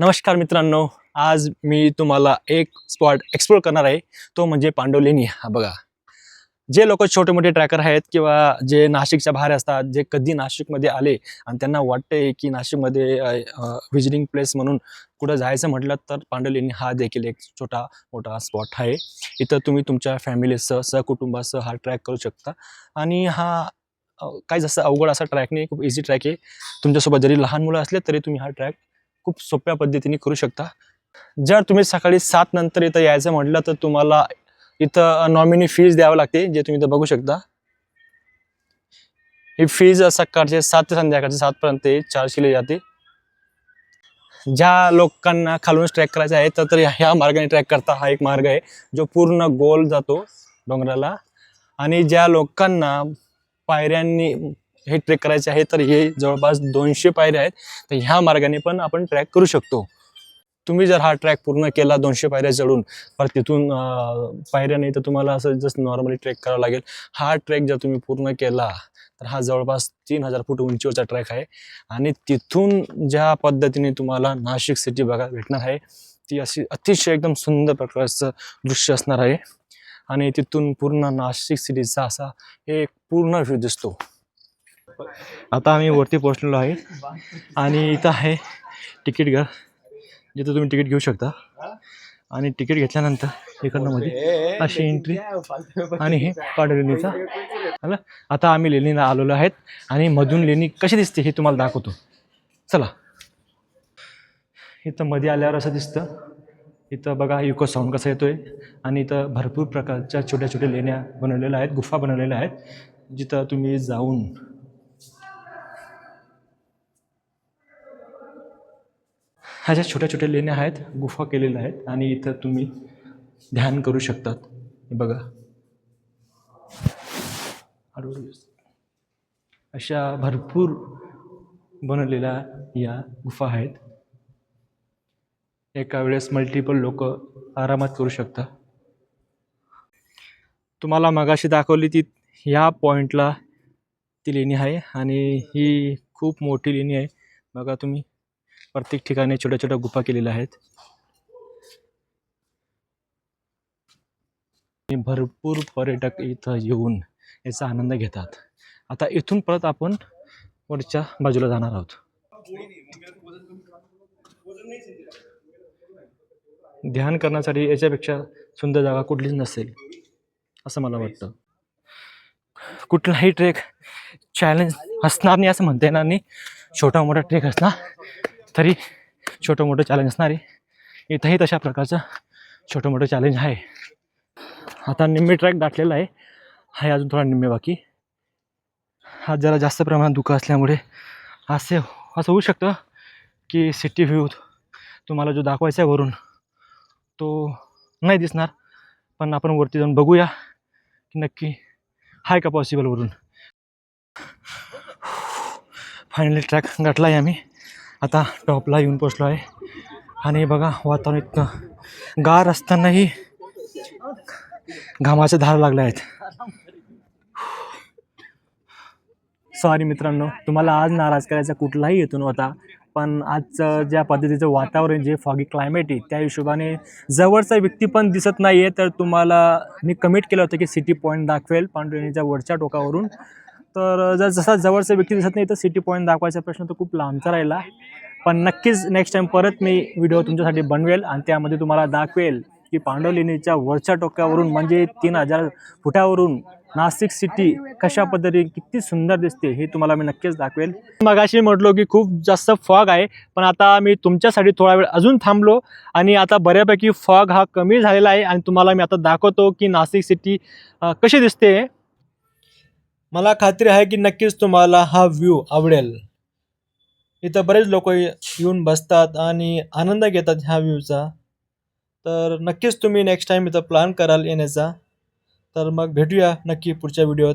नमस्कार मित्रांनो आज मी तुम्हाला एक स्पॉट एक्सप्लोर करणार आहे. तो म्हणजे पांडवलेणी हा बघा. जे लोक छोटे मोठे ट्रॅकर आहेत किंवा जे नाशिकच्या बाहेर असतात जे कधी नाशिकमध्ये आले आणि त्यांना वाटते की नाशिकमध्ये व्हिजिटिंग प्लेस म्हणून कुठं जायचं म्हटलं तर पांडवलेणी हा देखील एक छोटा मोठा स्पॉट आहे. इथं तुम्ही तुमच्या फॅमिलीसह सहकुटुंबासह हा ट्रॅक करू शकता. आणि हा काही जास्त अवघड असा ट्रॅक नाही खूप इझी ट्रॅक आहे. तुमच्यासोबत जरी लहान मुलं असले तरी तुम्ही हा ट्रॅक खूप सोप्या पद्धतीने करू शकता. जर तुम्ही सकाळी सात नंतर इथं यायचं म्हटलं तर तुम्हाला इथं नॉमिनी फीज द्यावं लागते जे तुम्ही इथं बघू शकता. ही फीज सकाळचे सात ते संध्याकाळचे सातपर्यंत चार्ज जाते. ज्या लोकांना खालून ट्रॅक करायचा आहे तर ह्या मार्गाने ट्रॅक करता हा एक मार्ग आहे जो पूर्ण गोल जातो डोंगराला. आणि ज्या लोकांना पायऱ्यांनी हे ट्रेक करायचे आहे तर हे जवळपास दोनशे पायऱ्या आहेत. तर ह्या मार्गाने पण आपण ट्रॅक करू शकतो. तुम्ही जर हा ट्रॅक पूर्ण केला दोनशे पायऱ्या चढून पर तिथून पायऱ्या नाही तर तुम्हाला असं जस्ट नॉर्मली ट्रेक करावं लागेल. हा ट्रेक जर तुम्ही पूर्ण केला तर हा जवळपास तीन हजार फूट उंचीवरचा ट्रॅक आहे. आणि तिथून ज्या पद्धतीने तुम्हाला नाशिक सिटी बघा भेटणार आहे ती अशी अतिशय एकदम सुंदर प्रकारचं दृश्य असणार आहे. आणि तिथून पूर्ण नाशिक सिटीचा असा एक पूर्ण व्ह्यू दिसतो. आता आम्ही वरती पोहोचलेलो आहे. आणि इथं आहे तिकीट घर जिथं तुम्ही तिकीट घेऊ शकता. आणि तिकीट घेतल्यानंतर इकडनं मध्ये म्हणजे अशी एंट्री आणि हे पाडलेणीचा हॅलो? आता आम्ही लेणीला आलेलो आहेत आणि मधून लेणी कशी दिसते हे तुम्हाला दाखवतो. चला. इथं मध्ये आल्यावर असं दिसतं. इथं बघा युको साऊंड कसा येतो आहे आणि इथं भरपूर प्रकारच्या छोट्या छोट्या लेण्या बनवलेल्या आहेत गुफा बनवलेल्या आहेत. जिथं तुम्ही जाऊन ह्या ज्या छोट्या छोट्या लेण्या आहेत गुफा केलेल्या आहेत आणि इथं तुम्ही ध्यान करू शकतात. बघा. अशा भरपूर बनवलेल्या या गुफा आहेत. एका वेळेस मल्टिपल लोक आरामात करू शकता तुम्हाला मगाशी दाखवली ती ह्या पॉईंटला ती लेणी आहे आणि ही खूप मोठी लेणी आहे. बघा तुम्ही. प्रत्येक ठिकाणी छोट्या छोट्या गुफा केलेल्या आहेत. भरपूर पर्यटक इथं येऊन याचा आनंद घेतात. आता इथून परत आपण वरच्या बाजूला जाणार आहोत. ध्यान करण्यासाठी याच्यापेक्षा सुंदर जागा कुठलीच नसेल असं मला वाटतं. कुठलाही ट्रेक चॅलेंज असणार नाही असं म्हणता येणार नाही. छोटा मोठा ट्रेक असला तरी छोटं मोठं चॅलेंज असणार आहे. इथंही तशा प्रकारचं छोटं मोठं चॅलेंज आहे. आता निम्मे ट्रॅक दाटलेला आहे. हा अजून थोडा निम्मे बाकी. हा जरा जास्त प्रमाणात दुःख असल्यामुळे असे असं होऊ शकतं की सिटी व्ह्यू तुम्हाला जो दाखवायचा आहे वरून तो नाही दिसणार. पण आपण वरती जाऊन बघूया की नक्की आहे का पॉसिबल वरून. फायनली ट्रॅक गाठला आहे आम्ही. आता टॉपला येऊन पोचलो आहे. आणि बघा वातावरण इतकं गार असतानाही घामाचे धार लागले आहेत. सॉरी मित्रांनो तुम्हाला आज नाराज करायचा कुठलाही हेतू होता पण आजचं ज्या पद्धतीचं वातावरण जे फॉगी क्लायमेट आहे त्या हिशोबाने जवळचा व्यक्ती पण दिसत नाही आहे तर तुम्हाला मी कमिट केलं होतं की सिटी पॉईंट दाखवेल पांडुरेणीच्या वरच्या टोकावरून. तर जर जसा जवळचा व्यक्ती दिसत नाही तर सिटी पॉईंट दाखवायचा प्रश्न तर खूप लांबचा राहिला. पण नक्कीच नेक्स्ट टाईम परत मी व्हिडिओ तुमच्यासाठी बनवेल आणि त्यामध्ये तुम्हाला दाखवेल की पांडवलेणीच्या वरच्या टोक्यावरून म्हणजे तीन हजार फुटावरून नाशिक सिटी कशा पद्धतीने किती सुंदर दिसते हे तुम्हाला मी नक्कीच दाखवेल. मगाशी म्हटलो की खूप जास्त फॉग आहे पण आता मी तुमच्यासाठी थोडा वेळ अजून थांबलो आणि आता बऱ्यापैकी फॉग हा कमी झालेला आहे आणि तुम्हाला मी आता दाखवतो की नाशिक सिटी कशी दिसते. मला खात्री आहे की नक्कीच तुम्हाला हा व्ह्यू आवडेल. इथं बरेच लोक येऊन बसतात आणि आनंद घेतात ह्या व्ह्यूचा. तर नक्कीच तुम्ही नेक्स्ट टाईम इथं प्लॅन कराल येण्याचा. तर मग भेटूया नक्की पुढच्या व्हिडिओत.